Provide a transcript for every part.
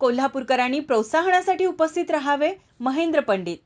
कोल्हापूरकरांनी प्रोत्साहनासाठी उपस्थित राहावे महेंद्र पंडित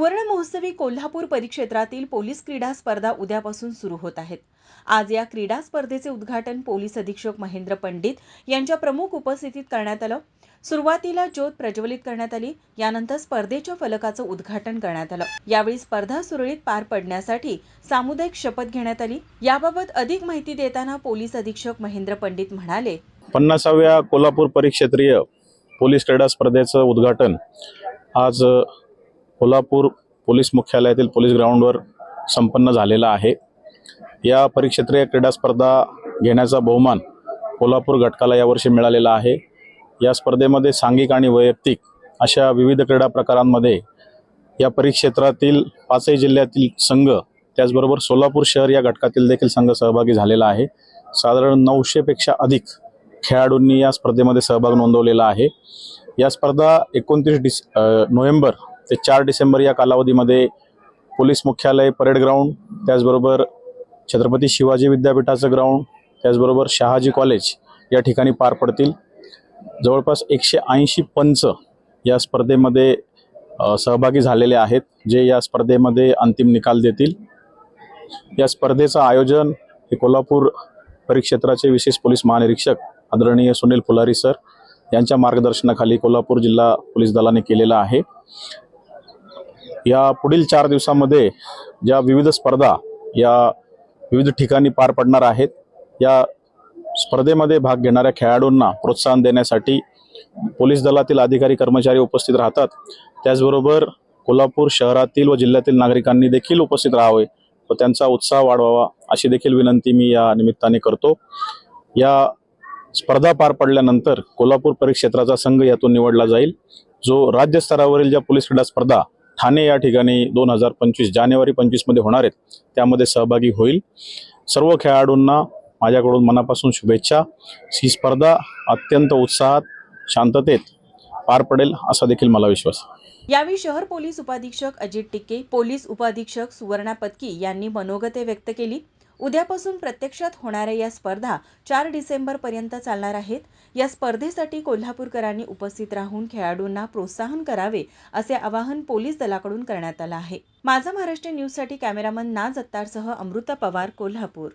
सुवर्ण महोत्सवी कोल्हापूर परिक्षेत्रातील पोलीस क्रीडा स्पर्धा उद्यापासून सुरू होत आहेत. आज या क्रीडा स्पर्धेचे उद्घाटन पोलीस अधीक्षक महेंद्र पंडित यांच्या प्रमुख उपस्थितीत करण्यात आलं. सुरुवातीला ज्योत प्रज्वलित करण्यात आली. यानंतर स्पर्धेच्या फलकाचं उद्घाटन करण्यात आलं. यावेळी स्पर्धा सुरळीत पार पडण्यासाठी सामुदायिक शपथ घेण्यात आली. याबाबत अधिक माहिती देताना पोलीस अधीक्षक महेंद्र पंडित म्हणाले पन्नासाव्या कोल्हापूर परिक्षेत्रीय पोलीस क्रीडा स्पर्धेचं उद्घाटन आज कोल्हापूर पोलीस मुख्यालयातील पोलीस ग्राउंडवर संपन्न झालेला आहे. या परिक्षेत्रीय क्रीडा स्पर्धा घेण्याचा बहुमान कोल्हापूर घटकाला यावर्षी मिळालेला आहे. या स्पर्धेमध्ये सांघिक आणि वैयक्तिक अशा विविध क्रीडा प्रकारांमध्ये या परिक्षेत्रातील पाचही जिल्ह्यातील संघ त्याचबरोबर सोलापूर शहर या घटकातील देखील संघ सहभागी झालेला आहे. साधारण नऊशेपेक्षा अधिक खेळाडूंनी या स्पर्धेमध्ये सहभाग नोंदवलेला आहे. या स्पर्धा एकोणतीस डिस नोव्हेंबर ते चार डिसेंबर या कालावधीमध्ये पोलीस मुख्यालय परेड ग्राउंड त्याचबरोबर छत्रपती शिवाजी विद्यापीठाचं ग्राउंड त्याचबरोबर शहाजी कॉलेज या ठिकाणी पार पडतील. जवळपास एकशे ऐंशी पंच या स्पर्धेमध्ये सहभागी झालेले आहेत जे या स्पर्धेमध्ये अंतिम निकाल देतील. या स्पर्धेचं आयोजन हे कोल्हापूर परिक्षेत्राचे विशेष पोलीस महानिरीक्षक आदरणीय सुनील फुलारी सर यांच्या मार्गदर्शनाखाली कोल्हापूर जिल्हा पोलीस दलाने केलेला आहे. या पुढील चार दिवसामध्ये ज्या विविध स्पर्धा या विविध ठिकाणी पार पडणार आहेत या स्पर्धेमध्ये भाग घेणाऱ्या खेळाडूंना प्रोत्साहन देण्यासाठी पोलीस दलातील अधिकारी कर्मचारी उपस्थित राहतात. त्याचबरोबर कोल्हापूर शहरातील व जिल्ह्यातील नागरिकांनी देखील उपस्थित राहावे व त्यांचा उत्साह वाढवावा अशी देखील विनंती मी या निमित्ताने करतो. या स्पर्धा पार पडल्यानंतर कोल्हापूर परिक्षेत्राचा संघ यातून निवडला जाईल. जो राज्यस्तरावरील ज्या पोलीस क्रीडा स्पर्धा ठाणे या ठिकाणी दोन हजार पंचवीस जानेवारी पंचवीसमध्ये होणार आहेत. त्यामध्ये सहभागी होईल. सर्व खेळाडूंना माझ्याकडून मनापासून शुभेच्छा. ही स्पर्धा अत्यंत उत्साहात शांततेत पार पडेल असा देखील मला विश्वास यावेळी शहर पोलीस उपाधीक्षक अजित टिके पोलीस उपाधीक्षक सुवर्णा पत्की यांनी मनोगते व्यक्त केली. उद्यापासून प्रत्यक्षात होणाऱ्या या स्पर्धा चार डिसेंबर पर्यंत चालणार आहेत. या स्पर्धेसाठी कोल्हापूरकरांनी उपस्थित राहून खेळाडूंना प्रोत्साहन करावे असे आवाहन पोलीस दलाकडून करण्यात आलं आहे. माझा महाराष्ट्र न्यूजसाठी कॅमेरामन नाज अत्तारसह अमृता पवार कोल्हापूर.